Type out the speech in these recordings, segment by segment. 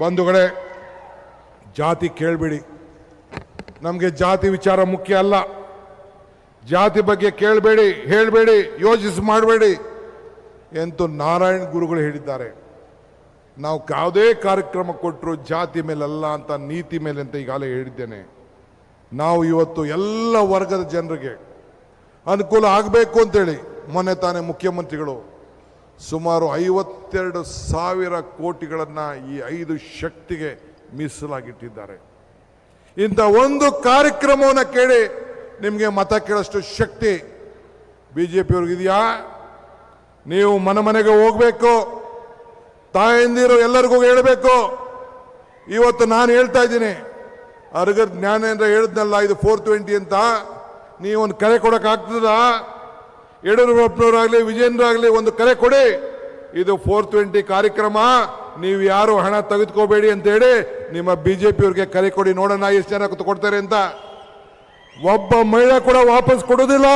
ಬಂಧುಗಳೇ, ಜಾತಿ ಕೇಳಬೇಡಿ. ನಮಗೆ ಜಾತಿ ವಿಚಾರ ಮುಖ್ಯ ಅಲ್ಲ. ಜಾತಿ ಬಗ್ಗೆ ಕೇಳಬೇಡಿ, ಹೇಳಬೇಡಿ, ಯೋಚಿಸಿ ಮಾಡಬೇಡಿ ಎಂದು ನಾರಾಯಣ ಗುರುಗಳು ಹೇಳಿದ್ದಾರೆ. ನಾವು ಯಾವುದೇ ಕಾರ್ಯಕ್ರಮ ಕೊಟ್ಟರು ಜಾತಿ ಮೇಲಲ್ಲ ಅಂತ, ನೀತಿ ಮೇಲೆ ಅಂತ ಈಗಾಗಲೇ ಹೇಳಿದ್ದೇನೆ. ನಾವು ಇವತ್ತು ಎಲ್ಲ ವರ್ಗದ ಜನರಿಗೆ ಅನುಕೂಲ ಆಗಬೇಕು ಅಂತೇಳಿ ಮೊನ್ನೆ ತಾನೇ ಮುಖ್ಯಮಂತ್ರಿಗಳು. ಸುಮಾರು ಐವತ್ತೆರಡು ಸಾವಿರ ಕೋಟಿಗಳನ್ನು ಈ ಐದು ಶಕ್ತಿಗೆ ಮೀಸಲಾಗಿಟ್ಟಿದ್ದಾರೆ. ಇಂಥ ಒಂದು ಕಾರ್ಯಕ್ರಮವನ್ನು ಕೇಳಿ ನಿಮಗೆ ಮತ ಕೇಳೋಷ್ಟು ಶಕ್ತಿ ಬಿ ಜೆ ಪಿಯವ್ರಿಗಿದೆಯಾ ನೀವು ಮನೆ ಮನೆಗೆ ಹೋಗಬೇಕು, ತಾಯಂದಿರು ಎಲ್ಲರಿಗೂ ಹೇಳಬೇಕು. ಇವತ್ತು ನಾನು ಹೇಳ್ತಾ ಇದ್ದೀನಿ, ಅರ್ಗದ ಜ್ಞಾನೇಂದ್ರ ಹೇಳಿದ್ನಲ್ಲ, ಇದು ಫೋರ್ ಟ್ವೆಂಟಿ ಅಂತ, ನೀವೊಂದು ಕರೆ ಕೊಡೋಕ್ಕಾಗ್ತದ? ಯಡಿಯೂರಪ್ಪನವರಾಗಲಿ ವಿಜೇಂದ್ರ ಆಗಲಿ ಒಂದು ಕರೆ ಕೊಡಿ. ಇದು ಫೋರ್ ಟ್ವೆಂಟಿ ಕಾರ್ಯಕ್ರಮ. ನೀವು ಯಾರು ಹಣ ತೆಗೆದುಕೋಬೇಡಿ ಅಂತ ಹೇಳಿ ನಿಮ್ಮ ಬಿ ಜೆ ಪಿಯವ್ರಿಗೆ ಕರೆ ಕೊಡಿ. ನೋಡೋಣ ಎಷ್ಟು ಜನ ಕೊಡ್ತಾರೆ ಅಂತ. ಒಬ್ಬ ಮಹಿಳೆ ಕೂಡ ವಾಪಸ್ ಕೊಡೋದಿಲ್ಲ.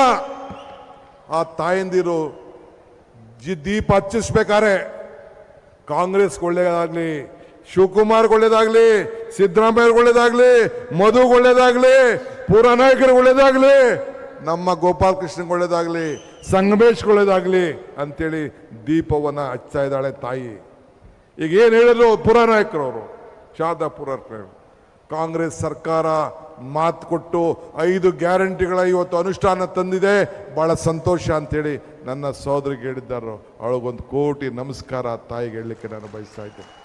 ಆ ತಾಯಂದಿರು ಜಿ, ದೀಪ ಹಚ್ಚಿಸ್ಬೇಕಾರೆ. ಕಾಂಗ್ರೆಸ್ ಒಳ್ಳೇದಾಗ್ಲಿ ಶಿವಕುಮಾರ್ ಒಳ್ಳೇದಾಗ್ಲಿ ಸಿದ್ದರಾಮಯ್ಯ ಒಳ್ಳೇದಾಗ್ಲಿ, ಮಧುಗೆ ಪುರ ನಾಯಕರು ಒಳ್ಳೇದಾಗ್ಲಿ ನಮ್ಮ ಗೋಪಾಲ್ ಕೃಷ್ಣಗೆ ಒಳ್ಳೇದಾಗ್ಲಿ ಸಂಗಮೇಶ್ ಒಳ್ಳೇದಾಗ್ಲಿ ಅಂತೇಳಿ ದೀಪವನ್ನ ಹಚ್ತಾ ಇದ್ದಾಳೆ ತಾಯಿ. ಈಗ ಏನು ಹೇಳಿದ್ರು ಪುರನಾಯಕರು ಅವರು ಶಾರದಾ ಪುರನಾಯಕರು ಕಾಂಗ್ರೆಸ್ ಸರ್ಕಾರ ಮಾತು ಕೊಟ್ಟು ಐದು ಗ್ಯಾರಂಟಿಗಳ ಇವತ್ತು ಅನುಷ್ಠಾನ ತಂದಿದೆ ಭಾಳ ಸಂತೋಷ ಅಂಥೇಳಿ ನನ್ನ ಸೋದರಿಗೆ ಹೇಳಿದ್ದಾರೋ. ಅವಳಿಗೊಂದು ಕೋಟಿ ನಮಸ್ಕಾರ ತಾಯಿಗೆ ಹೇಳಲಿಕ್ಕೆ ನಾನು ಬಯಸ್ತಾ ಇದ್ದೇನೆ.